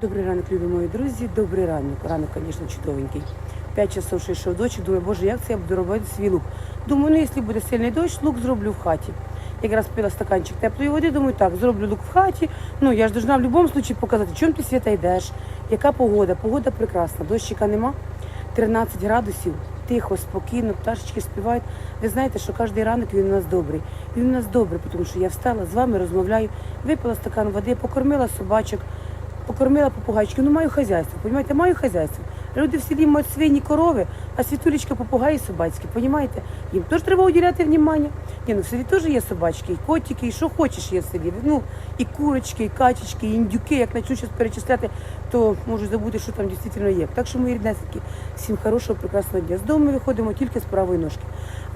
Добрий ранок, любі мої друзі. Добрий ранок. Ранок, звісно, чудовенький. П'ять часов ще йшов дощ, думаю, боже, як це я буду робити свій лук. Думаю, ну якщо буде сильний дощ, лук зроблю в хаті. Якраз пила стаканчик теплої води, думаю, так, зроблю лук в хаті. Ну, я ж должна в будь-якому випадку показати, чому ти світа йдеш, яка погода. Погода прекрасна, дощика нема. 13 градусів, тихо, спокійно, пташечки співають. Ви знаєте, що кожен ранок він у нас добрий. Він у нас добрий, тому що я встала, з вами розмовляю, випила стакан води, покормила собачок, покормила попугайчиків. Ну, маю хазяйство, розумієте, маю хазяйство. Люди в селі мають свині корови, а світулечка попугаї собацькі, розумієте? Їм теж треба уділяти внимання. Ні, ну в селі теж є собачки, і котики, і що хочеш є в селі. Ну, і курочки, і качечки, і індюки. Як почну зараз перечисляти, то можу забути, що там дійсно є. Так що, мої ріднесенькі, всім хорошого, прекрасного дня. З дому ми виходимо тільки з правої ножки.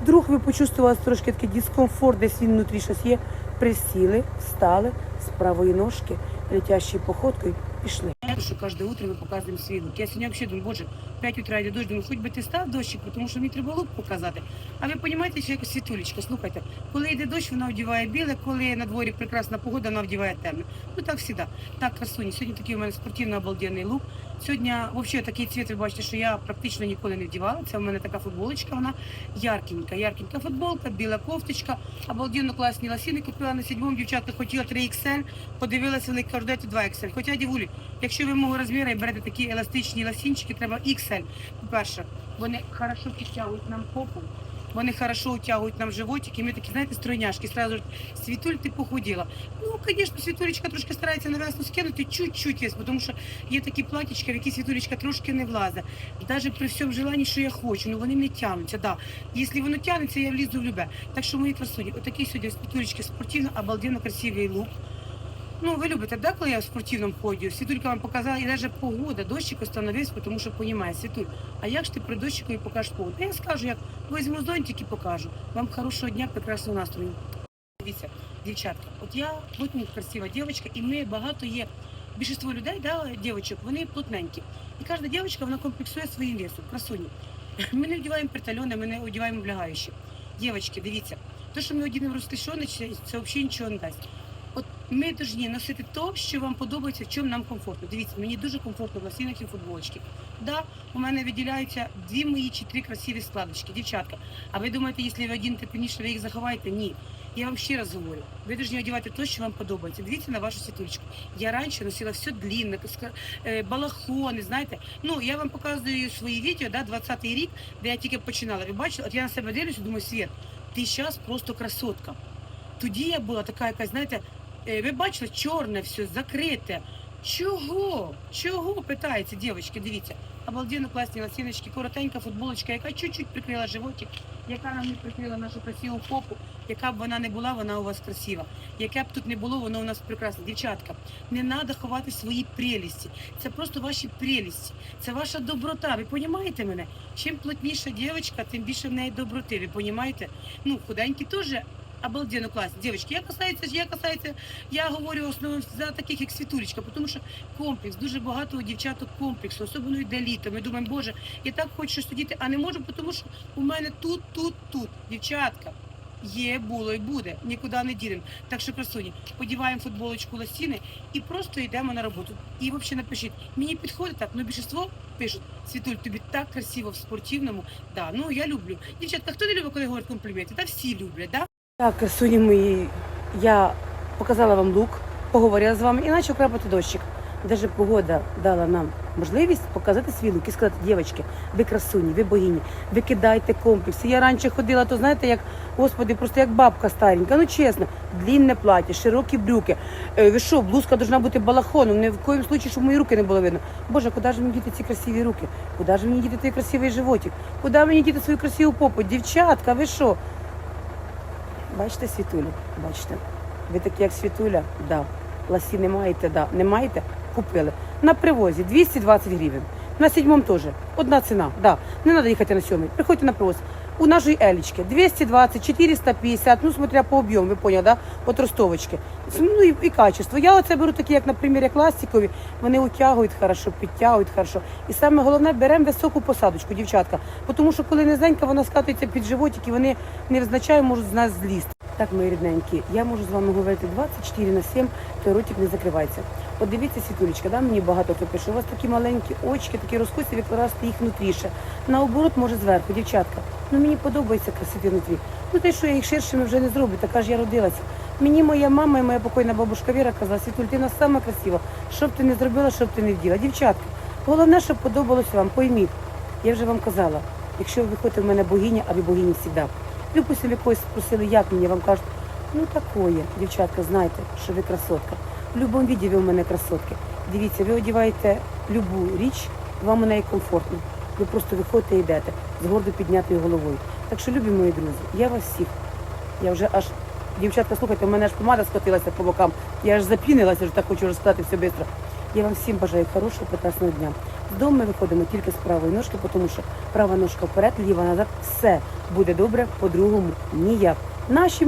Вдруг ви почувствували трошки такий дискомфорт, десь він внутрі щось є. Присіли, встали з правої ножки, летящою походкою, пішли. Що кожне утро ми показуємо свій лук. Я сьогодні взагалі думаю, боже, 5 утра йде дощ, думаю, хоч би ти став дощик, тому що мені треба лук показати. А ви розумієте, що якось світулечка, слухайте, коли йде дощ, вона вдіває біле, коли на дворі прекрасна погода, вона вдіває темне. Ну так завжди. Так, красуні. Сьогодні такий у мене спортивний обалденний лук. Сьогодні взагалі такий цвіт, ви бачите, що я практично ніколи не вдівала. Це у мене така футболочка, вона яркенька, яркенька футболка, біла кофточка, обалденно класні лосіни. Купила на сьомому, дівчатка хотіла 3XL, подивилася, вони кажуть, дайте 2XL. Хоча, дівулі, якщо ви мого розміру і берете такі еластичні лосінчики, треба XL. По-перше, вони хорошо підтягують нам попу. Вони хорошо утягують нам животик, і ми такі, знаєте, стройняшки. Сразу Світуль, ти похуділа. Ну, звісно, Світулечка трошки старається на весну скинути, чуть-чуть вес, тому що є такі платічка, в які Світулечка трошки не влазить. Навіть при всьому желанні, що я хочу, ну вони не тягнуться. Да. Якщо воно тягнеться, я влізу в любе. Так що, мої красуні, отакий сьогодні Світулечки спортивно, обалденно красивий лук. Ну, ви любите, да, коли я в спортивному ході? Світулька вам показала, і навіть погода, дощик остановився, тому що розуміє, Світуль, а як ж ти при дощику і покажеш погоду? Я скажу, як візьму зонтик і покажу. Вам хорошого дня, прекрасного настрою. Дивіться, дівчатка, от я плотненька, красива дівчинка, і ми багато є. Більшість людей, да, дівчаток, вони плотненькі. І кожна дівчинка, вона комплексує своїм весом, красуні. Ми не одягаємо притальони, ми не одягаємо облягаючі. Дівчатки, дивіться, те, що ми одінемо розташони, це взагалі нічого не дасть. Ми повинні носити то, що вам подобається, в чому нам комфортно. Дивіться, мені дуже комфортно в лосінах і футболочки. Да, у мене виділяються дві мої чи три красиві складочки, дівчатка. А ви думаєте, якщо ви одінете півніше, ви їх заховаєте? Ні. Я вам ще раз говорю, ви повинні одягати те, що вам подобається. Дивіться на вашу світулечку. Я раніше носила все длинне, е, балахони, знаєте. Ну, я вам показую свої відео, да, 20-й рік, де я тільки починала. Ви бачили, от я на себе дивлюся, думаю, Світ, ти зараз просто красотка. Тоді я була така якась, знаєте, ви бачили, чорне все, закрите. Чого? Чого? питається, дівчатки, дивіться. Обалденно класні лосіночки, коротенька футболочка, яка чуть-чуть прикрила животик, яка нам не прикрила нашу красиву попу, яка б вона не була, вона у вас красива. Яке б тут не було, воно у нас прекрасне. Дівчатка, не треба ховати свої прелісті. Це просто ваші прелісті, це ваша доброта. Ви розумієте мене? Чим плотніша дівчинка, тим більше в неї доброти. Ви розумієте? Ну, худенькі теж обалденно класні. Дівчатки, я касається, я касається, я говорю в основному за таких, як Світулечка, тому що комплекс, дуже багато у дівчаток комплексу, особливо йде літо. Ми думаємо, боже, я так хочу щось сидіти, а не можу, тому що у мене тут, тут, тут. Дівчатка. Є, було і буде, нікуди не ділимо. Так що, красуні, подіваємо футболочку лосіни і просто йдемо на роботу. І взагалі напишіть, мені підходить так, ну більшість пишуть, Світуль, тобі так красиво в спортивному. Да, ну я люблю. Дівчатка, хто не любить, коли говорять компліменти? Та всі люблять, да? Так, красуні мої, я показала вам лук, поговорила з вами і почав крапати дощик. Даже погода дала нам можливість показати свій лук і сказати, дівчатки, ви красуні, ви богині, ви кидайте комплекси. Я раніше ходила, то знаєте, як, господи, просто як бабка старенька. Ну чесно, длінне плаття, широкі брюки. Е, ви що, блузка должна бути балахоном, ні в коїм случаї, щоб мої руки не було видно. Боже, куди ж мені діти ці красиві руки? Куди ж мені діти той красивий животик? Куди мені діти свою красиву попу? Дівчатка, ви що? Бачите світулю? Бачите? Ви такі, як світуля? Да. Ласі не маєте, да. Не маєте? Купили. На привозі 220 гривень. На сьомому теж. Одна ціна. Да. Не треба їхати на сьомий. Приходьте на привоз. У нашої Елічки 220, 450, ну смотря по об'єму, ви поняли, да? От ростовочки. Ну і, і качество. Я оце беру такі, як, наприклад, як ластикові, вони утягують хорошо, підтягують хорошо. І саме головне, беремо високу посадочку, дівчатка. Тому що коли низенька, вона скатується під животик і вони невзначай можуть з нас злізти. Так, мої рідненькі, я можу з вами говорити 24 на 7, то ротик не закривається. От дивіться, світулечка, да, мені багато хто пише, у вас такі маленькі очки, такі розкусі, ви класти їх внутріше. Наоборот, може зверху, дівчатка. Ну мені подобається красити внутрі. Ну те, що я їх ширшими вже не зроблю, така ж я родилася. Мені моя мама і моя покойна бабушка Віра казала, Світуль, ти нас сама красива. Що б ти не зробила, що б ти не вділа. Дівчатка, головне, щоб подобалося вам, пойміть. Я вже вам казала, якщо ви виходите в мене богиня, а ви богині завжди. Допустим, якось спросили, як мені, вам кажуть, ну такое, дівчатка, знайте, що ви красотка. В будь-якому віді ви у мене красотки. Дивіться, ви одягаєте любу річ, вам у неї комфортно. Ви просто виходите і йдете з гордо піднятою головою. Так що, любі мої друзі, я вас всіх. Я вже аж, дівчатка, слухайте, у мене аж помада скотилася по бокам. Я аж запінилася, вже так хочу розказати все швидко. Я вам всім бажаю хорошого, прекрасного дня. З дому ми виходимо тільки з правої ножки, тому що права ножка вперед, ліва назад, все буде добре, по-другому ніяк. Наші